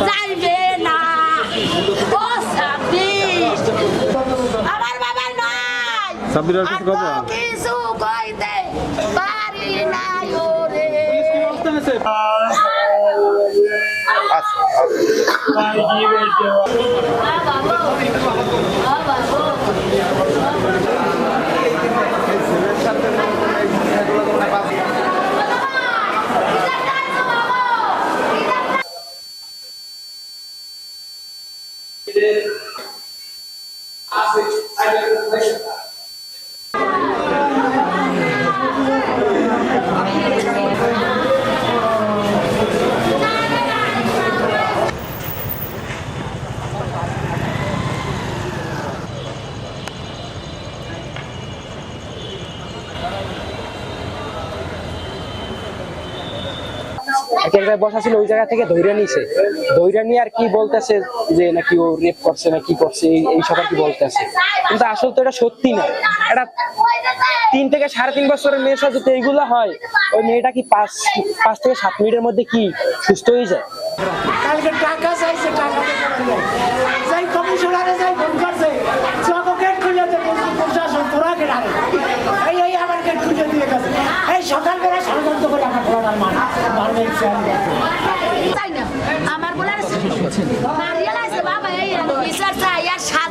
যাইবে না। ও সাব্বির। আমার বাবা নাই। সাব্বির আর কিছু আর কিছু কইতে পারি না ওরে। did. I said, I. এক জায়গায় বসা ছিল ওই জায়গা থেকে ধৈর্য নিছে। ধৈর্য নিয়ে আর কি বলতেছে যে নাকি ও রেপ করছে না কি করছে, এই সব আর কি বলতেছে। কিন্তু আসলে তো এটা সত্যি না। এটা তিন থেকে সাড়ে তিন বছরের মেয়ের সাথে যদি এইগুলো হয়, ওই মেয়েটা কি পাঁচ পাঁচ থেকে সাত মিনিটের মধ্যে কি সুস্থ হয়ে যায়? কালকে টাকা চাইছে, টাকা। যাই কমিশনারে যাই এই সকালবেলা আমার ঘোড়া মার মারবে আমার বলে বাবা, এই বিচার চাই, আর সাজা চাই বাবু